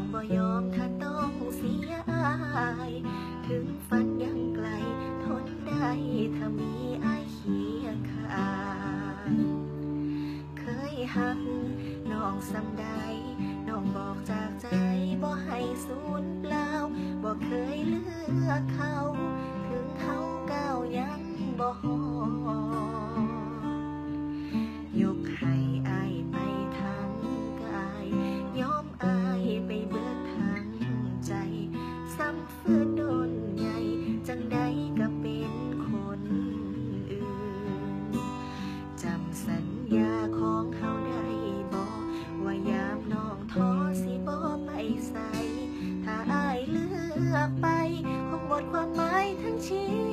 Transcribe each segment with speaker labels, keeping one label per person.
Speaker 1: องบ่ยอมถ้าต้องเสียอาย ถึงฝันยังไกล ทนได้ถ้ามีอายเคียงข้างเคยหักน้องสำได้น้องบอกจากใจบ่ให้สูญเปล่าบ่เคยเลือกเขา ถึงเขาก้าวยังบ่หอ 弹琴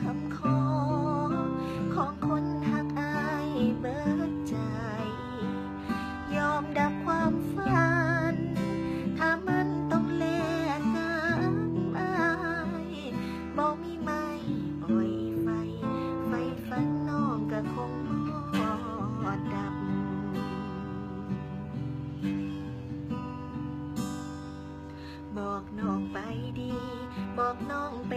Speaker 1: คำขอ ของคนหักอาเบิดใจ ยอมดับความฝัน ถ้ามันต้องแลกกับอบอกมีไหมอ่อยไฟ ไฟฝันน้องก็คงมอดดับบอกน้องไปดี บอกน้องไป